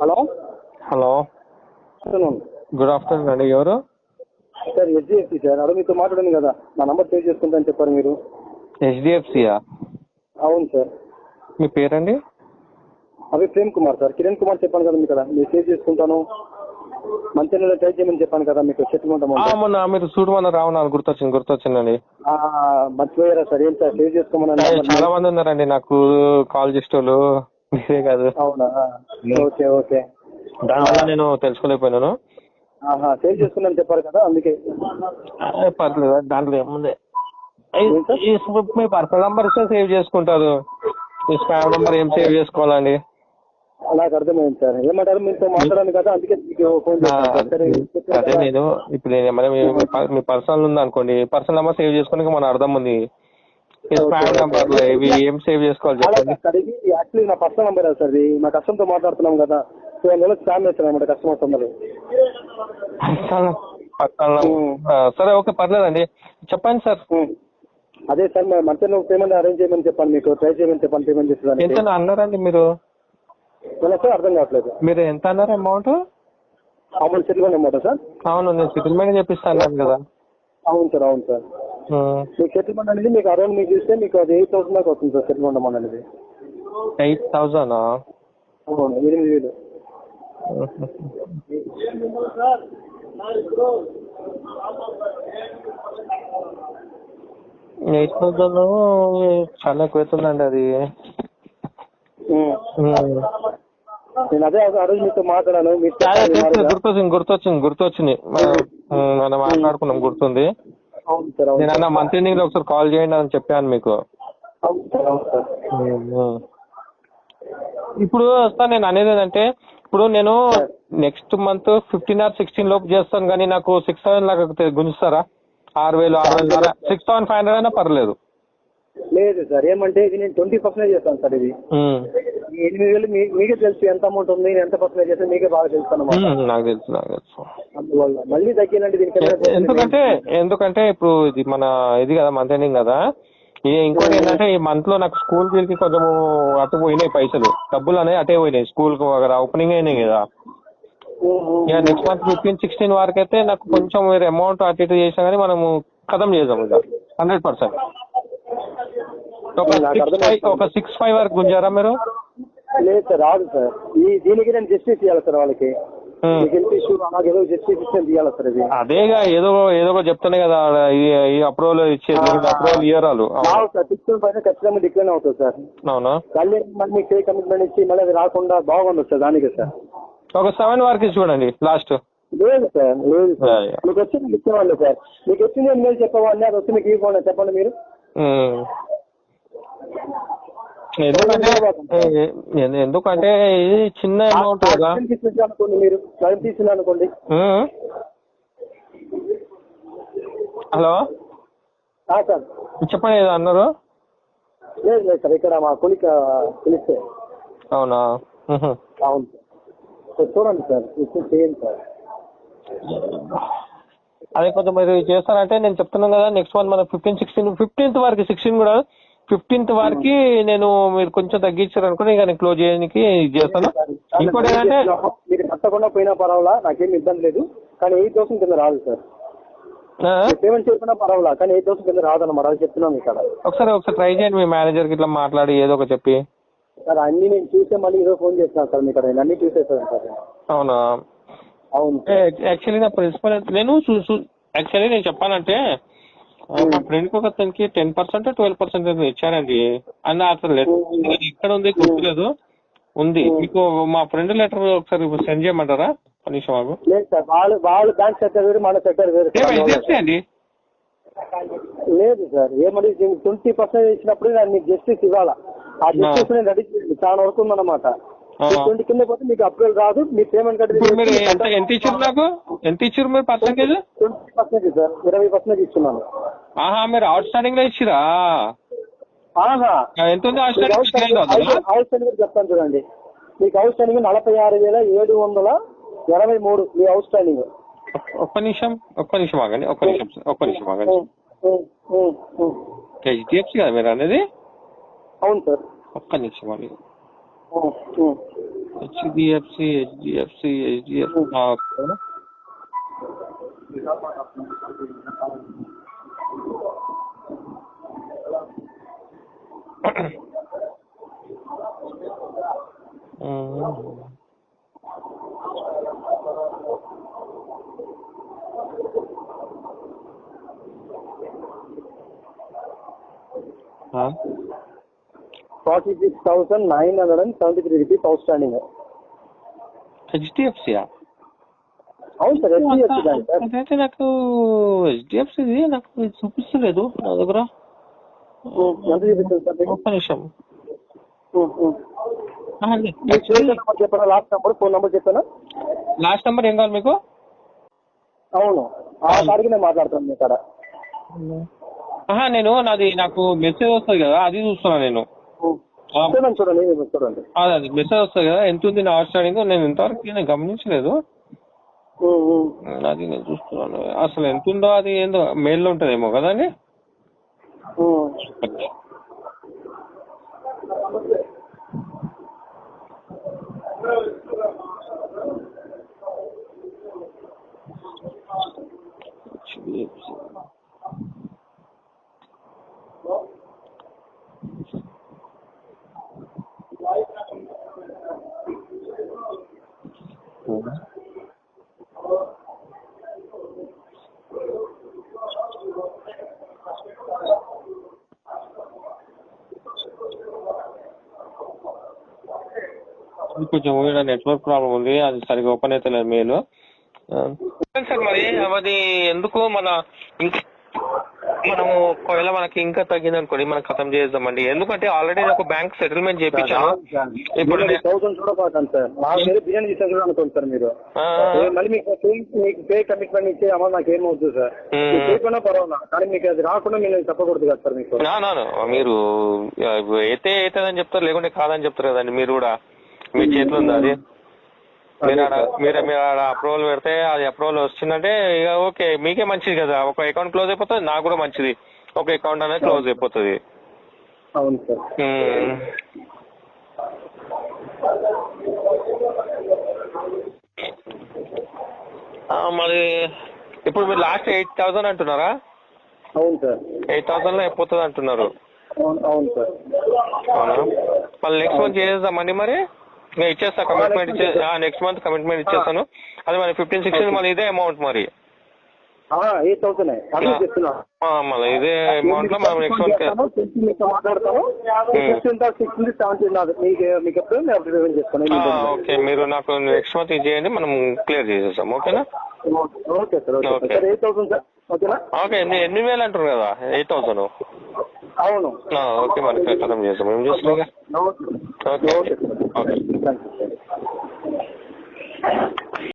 Hello? Hello. Good afternoon అండి. ఎవరు? Sir HDFC sir. అదే మీతో మాట్లాడాను కదా. నా నంబర్ సేవ్ చేసుకుంటాను చెప్పారు మీరు. హెచ్డిఎఫ్సియా? అవును సార్. మీ పేరండి? అవి ప్రేమ్ కుమార్ సార్. కిరణ్ కుమార్ చెప్పాను కదా మీకు కదా మీరు సేవ్ చేసుకుంటాను. మంచిగా ట్రై చేయమని చెప్పాను కదా మీకు అమౌంట్ మొన్న మీరు చూడమన్న రావణ గుర్తొచ్చింది గుర్తొచ్చిందండి. ఆ, మర్చిపోయారా సార్? ఏం సార్? సేవ్ చేసుకోమని చాలా మంది ఉన్నారండి నాకు కాల్ చేసేటోళ్ళు. మీరే కాదు. అవునా? Okay okay. దానివల్ల నేను తెలుసుకోలేకపోయినాను. సేవ్ చేసుకున్నాను చెప్పారు కదా అందుకే. పర్లేదు దాంట్లో ఏముంది? మీ పర్సనల్ నంబర్ ఇస్తే సేవ్ చేసుకుంటారు. ఈ స్పామ్ నంబర్ ఏం సేవ్ చేసుకోవాలండి? నాకు అర్థమైంది సార్. ఏమంటారు? మీతో మాట్లాడాను కదా అందుకే మీకు ఫోన్ అదే. నేను ఇప్పుడు నేను ఏమైనా మీ- మీ పర్- మీ పర్సనల్ ఉంది అనుకోండి. పర్సనల్ నెంబర్ సేవ్ చేసుకోవడానికి మన అర్థం ఉంది. ఇవి ఏం సేవ్ చేసుకోవాలి చెప్పండి? సార్ ఇది యాక్చువల్లీ నా పర్సనల్ నెంబర్ సార్. ఇది మా కస్టమర్తో మాట్లాడుతున్నాం కదా. సో అందువల్ల స్కామ్ చేస్తాను అనమాట కస్టమర్స్ అందరూ పర్సనల్ పర్సనల్ నంబర్. ఆ, సరే ఓకే పర్లేదండి. చెప్పండి సార్. అదే సార్ మంత్లీ పేమెంట్ అరేంజ్ చేయమని చెప్పాను మీకు. ట్రై చేయమని చెప్పాను పేమెంట్ చేసేదానికి. ఎంత అన్నారండి మీరు? సార్? అర్థం కావట్లేదు. మీరు ఎంత అన్నారు amount amount settlement amount sir. అవును నేను సెటిల్మెంట్ చెప్పిస్తాను కదా. అవును సార్ అవును సార్. మీకు సెటిల్మెంట్ అనేది మీకు అరౌండ్ మీకు ఇస్తే మీకు అది ఎయిట్ థౌసండ్ దాకా వస్తుంది సార్ సెటిల్మెంట్ అమౌంట్ అనేది. ఎయిట్ థౌజండ్ అవును ఎనిమిది వేలు. ఎయిట్ థౌజండ్ చాలా ఎక్కువ అవుతుందండి అది. నేను అదే ఆ రోజు మీతో మాట్లాడాను మీరు. గుర్తొచ్చింది గుర్తొచ్చింది గుర్తొచ్చింది. మనం మాట్లాడుకున్నాం గుర్తుంది. సార్ నేను అన్న మంత్ ఎండింగ్లో ఒకసారి కాల్ చేయండి అని చెప్పాను మీకు. Sir sir. ఇప్పుడు వస్తాను నేను అనేది ఏంటంటే ఇప్పుడు నేను next month fifteen or sixteen లోపు చేస్తాను కానీ నాకు సిక్స్ థౌసండ్ లాగా గుంజుస్తారా? ఆరు వేలు ఆరు వేలు సిక్స్ థౌసండ్ ఫైవ్ హండ్రెడ్ అయినా పర్లేదు. లేదు సార్ ఏమంటే ఇది నేను ట్వంటీ పర్సెంట్ చేస్తాను సార్ ఇది. ఎనిమిది వేలు మీకే తెలుసు ఎంత అమౌంట్ ఉంది ఎంత పర్సెంట్ చేస్తే మీకే బాగా తెలుసు అన్నమాట. ఉమ్, నాకు తెలుసు నాకు తెలుసు. అందువల్ల మళ్ళీ తగ్గినంటే దీనికి ఎందుకంటే ఎందుకంటే ఇప్పుడు ఇది మన ఇది కదా మంత్ ఎండింగ్ కదా. ఇంకోటి ఏంటంటే ఈ మంత్లో నాకు స్కూల్ ఫీల్కి కొంచెం అటు పోయినాయి పైసలు. డబ్బులు అనేవి అటే పోయినాయి. స్కూల్కు ఓపెనింగ్ అయినాయి కదా. ఇక నెక్స్ట్ మంత్ ఫిఫ్టీన్ సిక్స్టీన్ వరకు అయితే నాకు కొంచెం అమౌంట్ అటు ఇటు చేసినా కానీ మనము ఖతం చేద్దాం ఇక. హండ్రెడ్ పర్సెంట్ ఒక సిక్స్. ఫైవ్ వరకు గుంజారా మీరు? లేదు సార్ రాదు సార్. ఈ దీనికి నేను జస్టిస్ ఇవ్వాలి సార్ వాళ్ళకి. అదేగా ఏదో ఏదో చెప్తానే కదా ఈ- అప్రూవల్ ఇచ్చేది అప్రూవల్ పైన ఖచ్చితంగా డిక్లైన్ అవుతుంది సార్. అవునా? మళ్ళీ కమిట్మెంట్ ఇచ్చి మళ్ళీ అది రాకుండా బాగుండదు సార్ దానికి సార్. ఒక సెవెన్ వరకు చూడండి లాస్ట్ లేదు సార్ లేదు సార్. మీకు వచ్చింది ఇచ్చేవాళ్ళు సార్. మీకు వచ్చింది మీరు చెప్పేవాడిని అది వచ్చి మీకు ఇవ్వండి చెప్పండి మీరు. ఎందుకంటే ఎందుకంటే ఇది చిన్న అమౌంట్ కదా. అనుకోండి మీరు. లైన్ తీసుకున్నా అనుకోండి. హలో? సార్. చెప్పండి ఏదో అన్నారు? లేదు లేదు సార్. ఇక్కడ మా కొలిక పిలిస్తే అవునా. అవును సార్. సార్ చూడండి సార్. ఇప్పుడు చేయండి సార్. అదే కొంచెం మీరు చేస్తారంటే నేను చెప్తున్నాను కదా నెక్స్ట్ వన్ మన ఫిఫ్టీన్ సిక్స్టీన్ ఫిఫ్టీన్త్ వరకు సిక్స్టీన్ కూడా ఫిఫ్టీన్త్ వరకు నేను మీరు కొంచెం తగ్గించారు అనుకుని ఇక నేను క్లోజ్ చేయడానికి చేస్తాను. ఇంకోటి ఏంటంటే మీరు కట్టకుండా పోయినా పర్వాలా? నాకేం ఇబ్బంది లేదు. కానీ ఎయిట్ థౌసండ్ కింద రాదు సార్. పేమెంట్ చేయకుండా పర్వాలా? కానీ ఎయిట్ థౌసండ్ కింద రాదన్నమాట. అది చెప్తున్నాం ఇక్కడ. ఒకసారి ఒకసారి ట్రై చేయండి మీ మేనేజర్కి ఇట్లా మాట్లాడి ఏదో ఒక చెప్పి. సార్ అన్ని నేను చూసే మళ్ళీ ఈరోజు ఫోన్ చేస్తున్నాను సార్ మీకు నేను అన్ని చూసేసాను సార్. అవునా? అవును యాక్చువల్లీ నా ప్రిన్సిపల్ నేను యాక్చువల్లీ నేను చెప్పానంటే ఆ, మా ఫ్రెండ్కి ఒక అతనికి టెన్ పర్సెంట్ ట్వెల్వ్ పర్సెంట్ ఇచ్చారండి. అన్న అసలు లెటర్ ఎక్కడ ఉంది గుర్తులేదు. ఉంది. మీకు మా ఫ్రెండ్ లెటర్ ఒకసారి సెండ్ చేయమంటారా? కనీసం మాకు లేదు సార్ వాళ్ళు వాళ్ళు బ్యాంక్ సెక్టర్ వేరు మన సెక్టర్ వేరు అండి లేదు సార్ ఏమని ట్వంటీ పర్సెంట్ ఇచ్చినప్పుడు నేను మీకు జస్టిస్ ఇవ్వాలా? ఆ జస్టిస్ నేను రెడీ చాలా వరకు ఉందన్నమాట. ట్వంటీ కింద పోతే మీకు అప్రూవల్ రాదు మీ పేమెంట్ ఎంత ఇచ్చారు నాకు? ఎంత ఇచ్చారు మీరు పర్సెంటేజ్ ట్వంటీ పర్సెంట్ సార్ ఇరవై పర్సెంట్ ఇస్తున్నాను ఆహా మీరు అవుట్ స్టాండింగ్లో ఇచ్చిరా? ఎంత ఉంది అవుట్ స్టాండింగ్ చెప్తాను చూడండి. మీకు హౌస్ స్టాండింగ్ నలభై ఆరు వేల ఏడు వందల ఎనభై మూడు. మీ హౌస్ స్టాండింగ్ ఒక్క నిమిషం ఒక్క నిమిషం ఆగండి ఒక్క నిమిషం ఒక్క నిమిషం ఆగండి. హెచ్డిఎఫ్సి కదా మీరు అనేది? అవును సార్. ఒక్క నిమిషం అండి. HDFC HDFC HDFC forty six thousand nine hundred and seventy three rupees outstanding హెచ్డిఎఫ్సియా అవును సార్ హెచ్డిఎఫ్సి బ్యాంక్ సార్ అదైతే నాకు హెచ్డిఎఫ్సిది నాకు చూపిస్తలేదు నా దగ్గర. ఉమ్, ఎంత చూపిస్తుంది సార్ మీకు? ఒక్క నిమిషం. ఉమ్, ఉమ్. ఆ, మీ స్టేషన్ నెంబర్ చెప్పారా లాస్ట్ నెంబర్ ఫోన్ నెంబర్ చెప్పానా? లాస్ట్ నెంబర్ ఏం కావాలి మీకు? అవును. ఆ నేను మాట్లాడుతాను మీ కాడ. ఆహా నేను నాది నాకు మెసేజ్ వస్తుంది కదా అది చూస్తున్నా నేను. ఉమ్. ఆ, చూడండి చూడండి అదే అది మెసేజ్ వస్తుంది కదా ఎంత ఉంది నా అవుట్స్టాండింగ్ నేను ఇంతవరకు నేను గమనించలేదు. అది నేను చూస్తున్నాను. అసలు ఎంత ఉందో అది ఏందో మెయిల్లో ఉంటుందేమో కదండి ఉమ్. కొంచెం నెట్వర్క్ ప్రాబ్లం ఉంది అది సరిగా ఓపెన్ అయితే లేదు మెయిల్ సార్ మరి? అది ఎందుకు మన మనము ఒకవేళ మనకి ఇంకా తగ్గింది అనుకోండి మనం ఖతం చేద్దామండి ఎందుకంటే ఆల్రెడీ నాకు బ్యాంక్ సెటిల్మెంట్ చేయించాను ఇప్పుడు థౌసండ్ సార్. నాకు మీరు బిర్యానీ అనుకోండి సార్ మీరు. మళ్ళీ మీకు పే కమిట్మెంట్ ఇచ్చే అమౌంట్ నాకు ఏం వద్దు సార్. చేయకుండా పర్వాలా కానీ మీకు అది రాకుండా మీరు చెప్పకూడదు కదా సార్ మీకు. నా నా నా, మీరు అయితే అవుతుందని చెప్తారు లేకుంటే కాదని చెప్తారు కదండి మీరు కూడా. మీ చేతిలో ఉంది అది? మీరు మీరు మీరు అప్రూవల్ పెడితే అది అప్రూవల్ వచ్చిందంటే ఇక ఓకే మీకే మంచిది కదా. ఒక అకౌంట్ క్లోజ్ అయిపోతుంది నాకు కూడా మంచిది. ఒక అకౌంట్ అనేది క్లోజ్ అయిపోతుంది. అవును సార్. మరి ఇప్పుడు మీరు లాస్ట్ ఎయిట్ థౌసండ్ అంటున్నారా? అవును సార్. ఎయిట్ థౌసండ్లో అయిపోతుంది అంటున్నారు. అవును అవును సార్. అవునా? మళ్ళీ నెక్స్ట్ మంత్ చేసేద్దామండి మరి. నేను ఇచ్చేస్తా కమిట్మెంట్ ఇచ్చే నెక్స్ట్ మంత్ కమిట్మెంట్ ఇచ్చేస్తాను. అది మరి ఫిఫ్టీన్ సిక్స్టీన్ మళ్ళీ ఇదే అమౌంట్ మరి. ఎయిట్ థౌసండ్ మళ్ళీ ఇదే అమౌంట్లో మనం నెక్స్ట్ మంత్ తెలిసి మీతో మాట్లాడతాను సిక్స్టీన్ సిక్స్టీన్ సెవెంటీన్ మీకు మీకు ఎప్పుడు నేను అప్పుడు పేమెంట్ చేస్తాను ఓకే మీరు నాకు నెక్స్ట్ మంత్ ఇది చేయండి. మనం క్లియర్ చేసేస్తాం ఓకేనా? Okay sir okay Okay. Sir eight thousand sir ఓకేనా? ఓకే ఎన్ని వేలు అంటారు కదా? ఎయిట్ థౌసండ్ అవును. ఓకే మరి ఖచ్చితంగా చేస్తాం. ఏం చేస్తాం ఇక ఓకే ఓకే